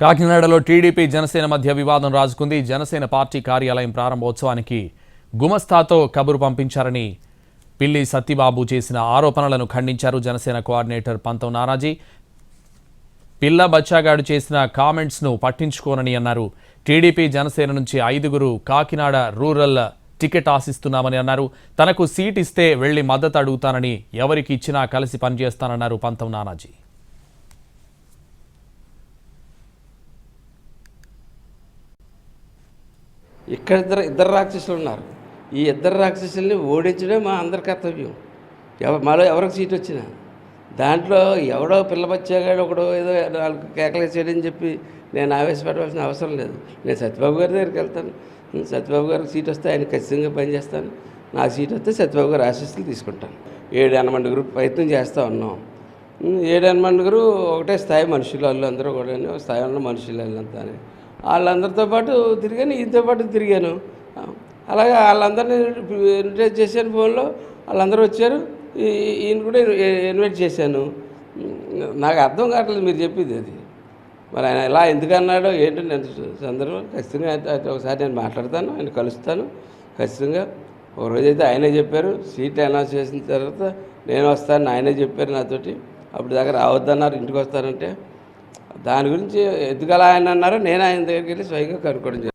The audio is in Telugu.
కాకినాడలో టీడీపీ జనసేన మధ్య వివాదం రాజుకుంది. జనసేన పార్టీ కార్యాలయం ప్రారంభోత్సవానికి గుమస్తాతో కబురు పంపించారని పిల్లి సత్యబాబు చేసిన ఆరోపణలను ఖండించారు జనసేన కోఆర్డినేటర్ పంతం నానాజీ. పిల్ల బచ్చాగాడు చేసిన కామెంట్స్ను పట్టించుకోనని అన్నారు. టీడీపీ జనసేన నుంచి ఐదుగురు కాకినాడ రూరల్ టికెట్ ఆశిస్తున్నామని అన్నారు. తనకు సీట్ ఇస్తే వెళ్ళి మద్దతు అడుగుతానని ఎవరికి ఇచ్చినా కలిసి పనిచేస్తానన్నారు పంతం నానాజీ. ఇక్కడ ఇద్దరు ఇద్దరు రాక్షసులు ఉన్నారు. ఈ ఇద్దరు రాక్షసుల్ని ఓడించడం మా అందరి కర్తవ్యం. ఎవ మాలో ఎవరికి సీట్ వచ్చినా. దాంట్లో ఎవడో పిల్లబచ్చాగాడు ఒకడో ఏదో నాలుగు కేకలేసాడని చెప్పి నేను ఆవేశపడవలసిన అవసరం లేదు. నేను సత్యబాబు గారి దగ్గరికి వెళ్తాను. సత్యబాబు గారికి సీట్ వస్తే ఆయన ఖచ్చితంగా పనిచేస్తాను నా సీట్ వస్తే సత్యబాబు గారు ఆశీస్సులు తీసుకుంటాను ఏడు ఎనమంది ప్రయత్నం చేస్తూ ఉన్నాం. ఏడు ఎనమండుగురు ఒకటే స్థాయి మనుషులు వాళ్ళు అందరూ కూడా స్థాయి ఉన్న మనుషులు వాళ్ళంతా వాళ్ళందరితో పాటు తిరిగాను ఈయనతో పాటు తిరిగాను. అలాగే వాళ్ళందరినీ ఇన్వైట్ చేశాను ఫోన్లో వాళ్ళందరూ వచ్చారు. ఈ- ఈయన కూడా ఇన్వైట్ చేశాను. నాకు అర్థం కావట్లేదు మీరు చెప్పింది అది. మరి ఆయన ఎలా ఎందుకు అన్నాడో ఏంటో నేను సందర్భం ఖచ్చితంగా ఒకసారి నేను మాట్లాడతాను ఆయన కలుస్తాను ఖచ్చితంగా. ఒక రోజైతే ఆయనే చెప్పారు సీట్ అనౌన్స్ చేసిన తర్వాత నేను వస్తాను ఆయనే చెప్పారు నాతోటి. అప్పుడు దాకా రావద్దన్నారు ఇంటికి వస్తానంటే. దాని గురించి ఎందుకు ఆయన అన్నారో నేను ఆయన దగ్గరికి వెళ్ళి స్వయంగా కనుక్కోవడం